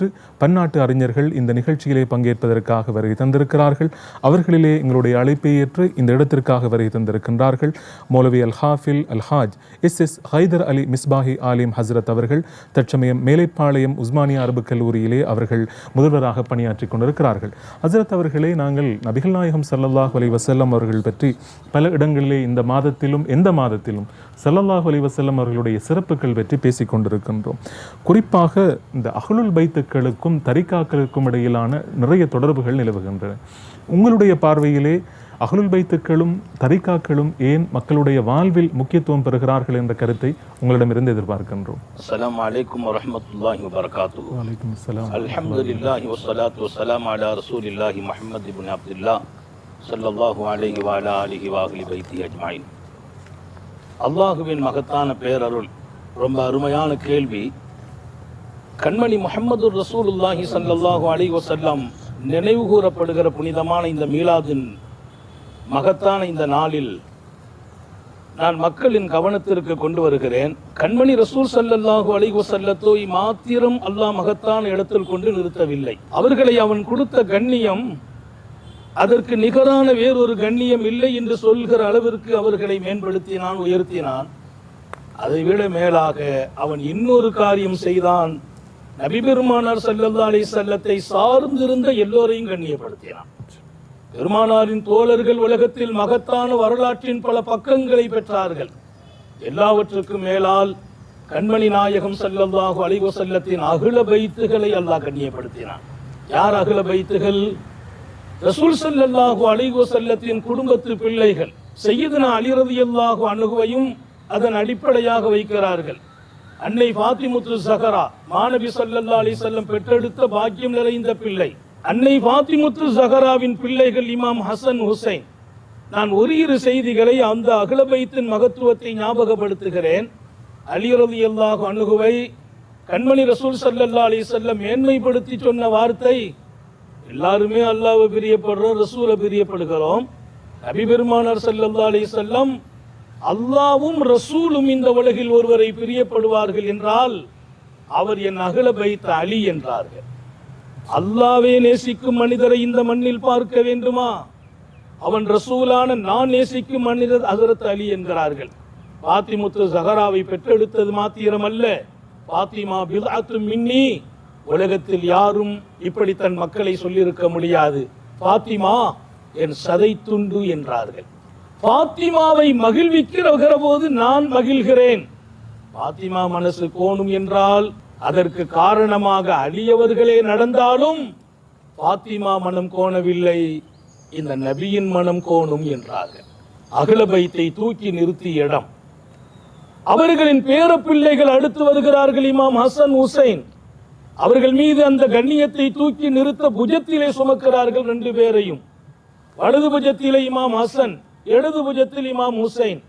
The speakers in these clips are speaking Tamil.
ஏற்று பன்னாட்டு அறிஞர்கள் இந்த நிகழ்ச்சியிலே பங்கேற்பதற்காக வருகை தந்திருக்கிறார்கள். அவர்களிலே எங்களுடைய அழைப்பை ஏற்று இந்த இடத்திற்காக வருகை தந்திருக்கின்றார்கள். மௌலவி அல் ஹாஃபில் அல் ஹாஜ் எஸ் எஸ் ஹைதர் அலி மிஸ்பாஹி ஆலிம் ஹசரத் அவர்கள் தற்சமயம் மேலைப்பாளையம் உஸ்மானியா அரபு கல்லூரியிலே அவர்கள் முதல்வராக பணியாற்றிக் கொண்டிருக்கிறார்கள். ஹசரத் அவர்களே நாங்கள் நபிகள் நாயகம் ஸல்லல்லாஹு அலி வசல்லம் அவர்கள் பற்றி பல இடங்களிலே இந்த மாதத்திலும் எந்த மாதத்திலும் சல்லல்லாஹ் அலி வசல்லம் அவர்களுடைய சிறப்புகள் பற்றி பேசிக் கொண்டிருக்கின்றோம். குறிப்பாக இந்த அஹ்லுல் ஷியாக்களுக்கும் தரிக்காக்களுக்கும் இடையிலான நிறைய தொடர்புகள் நிலவுகின்றன. உங்களுடைய பார்வையிலே அகலுல் பைத்துக்களும் தரிகாக்களும் ஏன் மக்களுடைய வாழ்வில் முக்கியத்துவம் பெறுகிறார்கள் என்ற கருத்தை உங்களிடம் இருந்து எதிர்பார்க்கின்றோம். அஸ்லாம் அலைக்கும் வரமத்துல்லாஹி வபரகாத்து வலைக்கும் அஸ்லாம் அல்ஹம்துலில்லாஹி வஸ்ஸலாத்து வஸ்ஸலாம் அலா ரசூலில்லாஹி முஹம்மத் இப்னு அப்துல்லா ஸல்லல்லாஹு அலைஹி வ அலா அலிஹி பைத்தி அஜ்மாயின். அல்லாஹுவின் மகத்தான பேரருள் ரொம்ப அருமையான கேள்வி. கண்மணி முகமது ரசூலுல்லாஹி ஸல்லல்லாஹு அலி வஸல்லம் நினைவு கூறப்படுகிற புனிதமான இந்த மீலாதின் மகத்தான இந்த நாளில் நான் மக்களின் கவனத்திற்கு கொண்டு வருகிறேன். கண்மணி ரசூல் சல்லல்லாஹு அலி வசல்லத்தோய் மாத்திரம் அல்லாஹ் மகத்தான இடத்தில் கொண்டு நிறுத்தவில்லை. அவர்களை அவன் கொடுத்த கண்ணியம் அதற்கு நிகரான வேறொரு கண்ணியம் இல்லை என்று சொல்கிற அளவிற்கு அவர்களை மேம்படுத்தினான் உயர்த்தினான். அதைவிட மேலாக அவன் இன்னொரு காரியம் செய்தான். நபிபெருமானார் ஸல்லல்லாஹு அலி செல்லத்தை சார்ந்திருந்த எல்லோரையும் கண்ணியப்படுத்தினான் பெருமானாரின் தோழர்கள் உலகத்தில் மகத்தான வரலாற்றின் பல பக்கங்களை பெற்றார்கள். எல்லாவற்றுக்கும் மேலால் கண்மணி நாயகம் ஸல்லல்லாஹு அலைஹி செல்லத்தின் அகில பைத்துகளை அல்லாஹ் கண்ணியப்படுத்தினான். யார் அகில பைத்துகள்? ரசூல் செல்லல்லாஹு அலைஹி செல்லத்தின் குடும்பத்து பிள்ளைகள். செய்யதுனா அலி அல்லாஹு அணுகுவையும் அதன் அடிப்படையாக வைக்கிறார்கள். அன்னை பாத்திமுத்து சஹரா மாணவி சல்லல்லா அலி செல்லம் பெற்றெடுத்த பாக்கியம் நிறைந்த பிள்ளை. அன்னை பாத்திமுத்து சஹராவின் பிள்ளைகள் இமாம் ஹசன் ஹுசைன். நான் ஒரு இரு செய்திகளை அந்த அகிலபைத்தின் மகத்துவத்தை ஞாபகப்படுத்துகிறேன். அலி அல்லாஹ் அணுகுவை கண்மணி ரசூல் சல்லல்லா அலி செல்லம் மேன்மைப்படுத்தி சொன்ன வார்த்தை எல்லாருமே அல்லாவை பிரியப்படுறோம் ரசூலை பிரியப்படுகிறோம். நபி பெருமானார் ஸல்லல்லாஹு அலைஹி அல்லாவும் ரசூலும் இந்த உலகில் ஒருவரை பிரியப்படுவார்கள் என்றால் அவர் என் அகல பைத்த அலி என்றார்கள். அல்லாவே நேசிக்கும் மனிதரை இந்த மண்ணில் பார்க்க வேண்டுமா? அவன் ரசூலான நான் நேசிக்கும் மனிதர் ஹசரத் அலி என்கிறார்கள். பாத்திமுத்து சஹராவை பெற்றெடுத்தது மாத்திரமல்ல பாத்திமா பிதாத்து மின்னி. உலகத்தில் யாரும் இப்படி தன் மக்களை சொல்லியிருக்க முடியாது. பாத்திமா என் சதை துண்டு என்றார்கள். பாத்திமாவை மகிழ்விக்கிற போது நான் மகிழ்கிறேன். பாத்திமா மனசு கோணும் என்றால் அதற்கு காரணமாக அழியவர்களே நடந்தாலும் பாத்திமா மனம் கோணவில்லை இந்த நபியின் மனம் கோணும் என்றார்கள் அகலபைத்தை தூக்கி நிறுத்திய இடம். அவர்களின் பேர பிள்ளைகள் அடுத்து வருகிறார்கள் இமாம் ஹசன் ஹுசைன். அவர்கள் மீது அந்த கண்ணியத்தை தூக்கி நிறுத்த புஜத்திலே சுமக்கிறார்கள் ரெண்டு பேரையும். வலது புஜத்திலே இமாம் ஹசன் இடது புஜத்தில் இமாம் ஹுசைன்.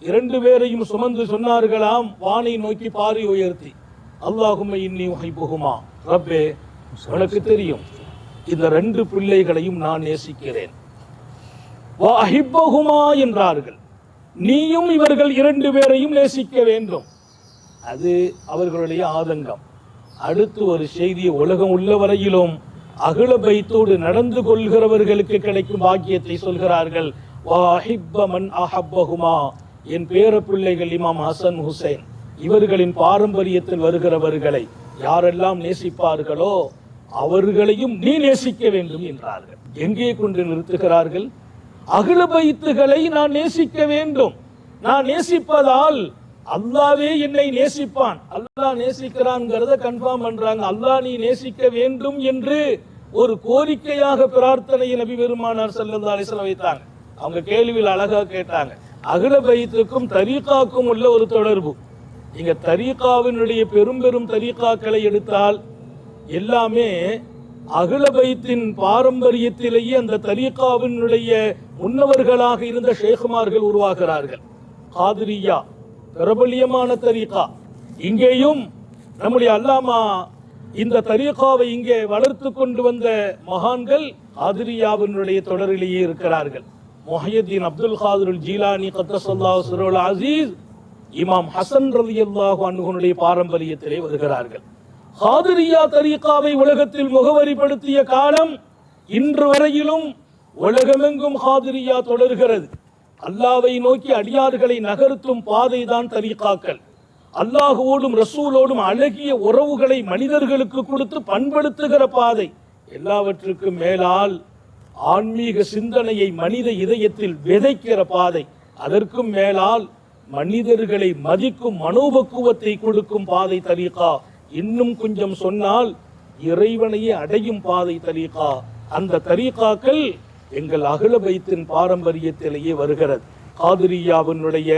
இரண்டு பேரையும் சுமந்து சொன்னார்களாம் வானை நோக்கி பாரி உயர்த்தி. அல்லாஹுமை இன்னி உஹிப்புகுமா ரப்பே உனக்கு தெரியும் இந்த ரெண்டு பிள்ளைகளையும் நான் நேசிக்கிறேன். வா என்றார்கள். நீயும் இவர்கள் இரண்டு பேரையும் நேசிக்க வேண்டும். அது அவர்களுடைய ஆதங்கம். அடுத்து ஒரு செய்தி உலகம் உள்ள வரையிலும் அகில பைத்தோடு நடந்து கொள்கிறவர்களுக்கு கிடைக்கும் பாக்கியத்தை சொல்கிறார்கள். வா அஹப்பகுமா என் பேர பிள்ளைகள் இமாம் ஹசன் ஹுசைன். இவர்களின் பாரம்பரியத்தில் வருகிறவர்களை யாரெல்லாம் நேசிப்பார்களோ அவர்களையும் நீ நேசிக்க வேண்டும் என்றார்கள். எங்கே கொண்டு நிறுத்துகிறார்கள்? அகில பைத்துகளை நான் நேசிக்க வேண்டும். நான் நேசிப்பதால் அல்லாவே என்னை நேசிப்பான். அல்லாஹ் நேசிக்கிறான்ங்கிறத கன்ஃபார்ம் பண்றாங்க. அல்லாஹ் நீ நேசிக்க வேண்டும் என்று ஒரு கோரிக்கையாக பிரார்த்தனையை நபி பெருமானார் ஸல்லல்லாஹு அலைஹி வைத்தாங்க. அவங்க கேள்வியில் அழகா கேட்டாங்க. அகில பைத்துக்கும் தரீகாக்கும் உள்ள ஒரு தொடர்பு. இங்க தரீகாவினுடைய பெரும் பெரும் தரீகாக்களை எடுத்தால் எல்லாமே அகில பைத்தின் பாரம்பரியத்திலேயே அந்த தரீகாவினுடைய முன்னவர்களாக இருந்த ஷேகுமார்கள் உருவாகிறார்கள். காதிரியா பிரபலியமான தரீகா. இங்கேயும் நம்முடைய அல்லாமா இந்த தரீகாவை இங்கே வளர்த்து கொண்டு வந்த மகான்கள் ஆதிரியாவினுடைய தொடரிலேயே இருக்கிறார்கள். முஹையத்தீன் அப்துல் காதருல் ஜீலானி கத்தசல்லாஹு சிறுவல் அசீஸ் இமாம் ஹசன் ரலியல்லாஹு அன்ஹுனுடைய பாரம்பரியத்திலே வருகிறார்கள். ஹாதிரியா தரீகாவை உலகத்தில் முகவரிப்படுத்திய காலம் இன்று வரையிலும் உலகமெங்கும் ஹாதிரியா தொடர்கிறது. அல்லாவை நோக்கி அடியார்களை நகர்த்தும் பாதை தான் தரீகாக்கள். அல்லாஹுவோடும் ரசூலோடும் அழகிய உறவுகளை மனிதர்களுக்கு கொடுத்து பண்படுத்துகிற பாதை எல்லாவற்றுக்கும் மேலால் ஆன்மீக சிந்தனையை மனித இதயத்தில் விதைக்கிற பாதை. அதற்கும் மேலால் மனிதர்களை மதிக்கும் மனோபக்குவத்தை கொடுக்கும் பாதை தலீகா. இன்னும் கொஞ்சம் சொன்னால் இறைவனையே அடையும் பாதை தலீகா. அந்த தரீகாக்கள் எங்கள் அகில பைத்தின் பாரம்பரியத்திலேயே வருகிறது. காதிரியாவினுடைய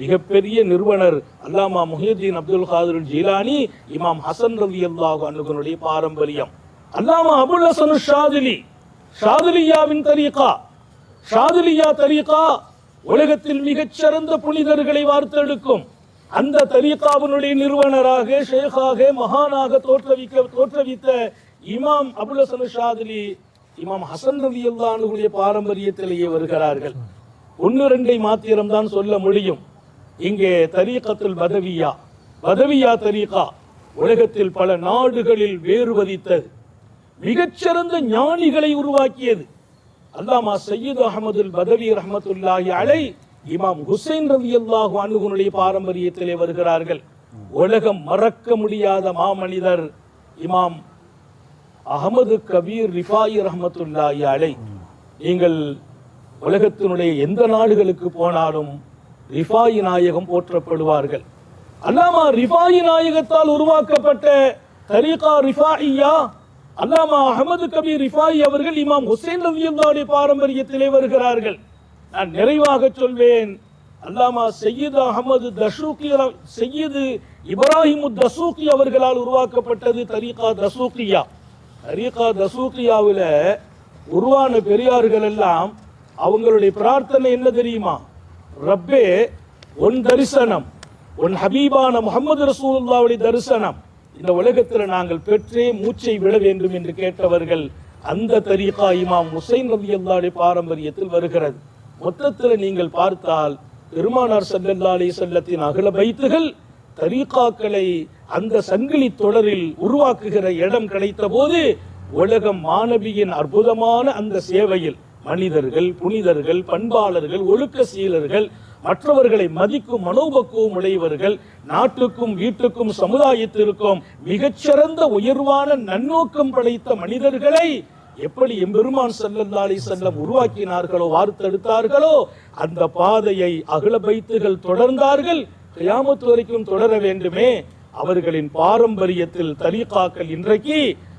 மிகப்பெரிய நிறுவனர் அல்லாமா முஹியுத்தீன் அப்துல் காதிர் ஜீலானி இமாம் ஹசன் ரவி அல்லாஹ் அனுகனுடைய பாரம்பரியம். அல்லாமா அபுல் ஹசன் ஷாதிலி ஷாதுலியாவின் தரீகா. ஷாதுலியா தரீகா உலகத்தில் மிகச்சிறந்த புனிதர்களை வார்த்தெடுக்கும். அந்த தரீகாவினுடைய நிறுவனராக ஷேகாக மகானாக தோற்றவிக்க தோற்றவித்த இமாம் அபுல் ஹசன் ஷாதிலி இமாம் ஹசன் ரவி அல்லானுடைய பாரம்பரியத்திலேயே வருகிறார்கள். ஒன்று ரெண்டை மாத்திரம் தான் சொல்ல முடியும். இங்கே தரீகத்துல் பதவியா? பதவியா தரீகா உலகத்தில் பல நாடுகளில் வேறு வதித்தது. மிகச்சிறந்த ஞானிகளை உருவாக்கியது. அல்லாமா சையீது அகமதுல் பதவி ரஹமத்துல்லாஹி அலை இமாம் ஹுசைன் ரவி அல்லாஹு அணுகுனுடைய பாரம்பரியத்திலே வருகிறார்கள். உலகம் மறக்க முடியாத மாமனிதர் இமாம் அகமது கபீர் ரிஃபாயி ரஹமத்துல்லாஹி அலை. நீங்கள் உலகத்தினுடைய எந்த நாடுகளுக்கு போனாலும் ரிஃபாயி நாயகம் போற்றப்படுவார்கள். அல்லாமா ரிஃபாயி நாயகத்தால் உருவாக்கப்பட்ட தரீகா ரிஃபாயியா அல்லாமா அகமது கபீர் ரிஃபாயி அவர்கள் இமாம் ஹுசைன் ரவியுல்லாவுடைய பாரம்பரியத்திலே வருகிறார்கள். நான் நிறைவாக சொல்வேன். அல்லாமா சையீது அகமது தசூக்கி சையீது இப்ராஹிமு தசூக்கி அவர்களால் உருவாக்கப்பட்டது தரீகா தசூக்கியா தரீகா தசூக்கியாவில் உருவான பெரியார்கள் எல்லாம் அவங்களுடைய பிரார்த்தனை என்ன தெரியுமா? ரப்பே உன் தரிசனம் உன் ஹபீபான முகமது ரசூல்லாவுடைய தரிசனம் இந்த உலகத்தில் நாங்கள் பெற்றே மூச்சை விட வேண்டும் என்று கேட்டவர்கள் அந்த தரீகா இமாம் முசைன் ரவி அல்லாடி பாரம்பரியத்தில் வருகிறது. மொத்தத்தில் நீங்கள் பார்த்தால் பெருமானார் சல்லல்லா அலி செல்லத்தின் அகல பைத்துகள் தரீகாக்களை அந்த சங்கிலி தொடரில் உருவாக்குகிற இடம் கிடைத்த போது உலகம் மாணவியின் அற்புதமான அந்த சேவையில் மனிதர்கள் புனிதர்கள் பண்பாளர்கள் ஒழுக்க சீலர்கள் மற்றவர்களை மதிக்கும் மனோபக்குவம் உடையவர்கள் நாட்டுக்கும் வீட்டுக்கும் சமுதாயத்திற்கும் மிகச்சிறந்த உயர்வான நன்னோக்கம் படைத்த மனிதர்களை எப்படி எம்பெருமான் ஸல்லல்லாஹு செல்லம் உருவாக்கினார்களோ வார்த்தெடுத்தார்களோ அந்த பாதையை அகல பைத்துகள் தொடர்ந்தார்கள் கியாமத்து வரைக்கும் தொடர வேண்டுமே. அவர்களின் பாரம்பரியத்தில் தரீகாக்கள் இன்றைக்கு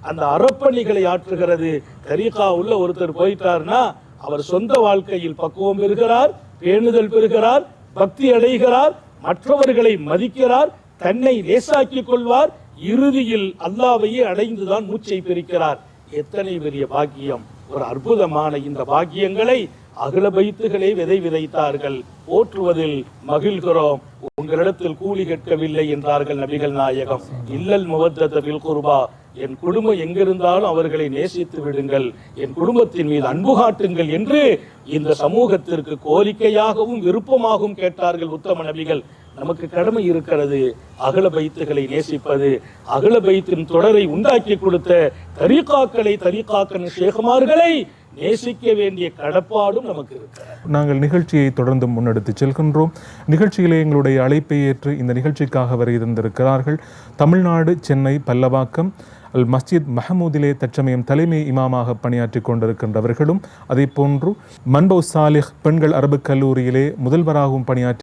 அந்த அறப்பணிகளை ஆற்றுகிறது. தரீகா உள்ள ஒருத்தர் போயிட்டார்னா அவர் சொந்த வாழ்க்கையில் பக்குவம் பெறுகிறார். பேணுதல் பெறுகிறார் பக்தி அடைகிறார் மற்றவர்களை மதிக்கிறார் தன்னை லேசாக்கிக் கொள்வார் இறுதியில் அல்லாவையே அடைந்துதான் மூச்சை பிரிக்கிறார் எத்தனை பெரிய பாக்கியம். ஒரு அற்புதமான இந்த பாக்கியங்களை அகல பைத்துகளே விதை விதைத்தார்கள். ஓற்றுவதில் மகிழ்கிறோம். உங்களிடத்தில் கூலி கேட்கவில்லை என்றார்கள் நபிகள் நாயகம். இல்லல் முவத்தத குருபா. என் குடும்பம் எங்கிருந்தாலும் அவர்களை நேசித்து விடுங்கள். என் குடும்பத்தின் மீது அன்பு காட்டுங்கள் என்று இந்த சமூகத்திற்கு கோரிக்கையாகவும் விருப்பமாகவும் கேட்டார்கள் உத்தம நபிகள். நமக்கு கடமை இருக்கிறது. அகல பைத்துகளை நேசிப்பது அகல பைத்தின் தொடரை உண்டாக்கி கொடுத்த தரிகாக்களை தரிகாக்கன் ஷேகுமார்களை நேசிக்க வேண்டிய கடப்பாடும் நமக்கு இருக்கிறது. நாங்கள் நிகழ்ச்சியை தொடர்ந்து முன்னெடுத்து செல்கின்றோம். நிகழ்ச்சியிலே எங்களுடைய அழைப்பை ஏற்று இந்த நிகழ்ச்சிக்காக வரை இருந்திருக்கிறார்கள். தமிழ்நாடு சென்னை பல்லவாக்கம் அல் மஸ்ஜித் மஹமூதிலே தற்சமயம் தலைமை இமாமாக பணியாற்றி கொண்டிருக்கின்றவர்களும் அதே போன்று மன்போ சாலிஹ் பெண்கள் அரபுக் கல்லூரியிலே முதல்வராகவும் பணியாற்றி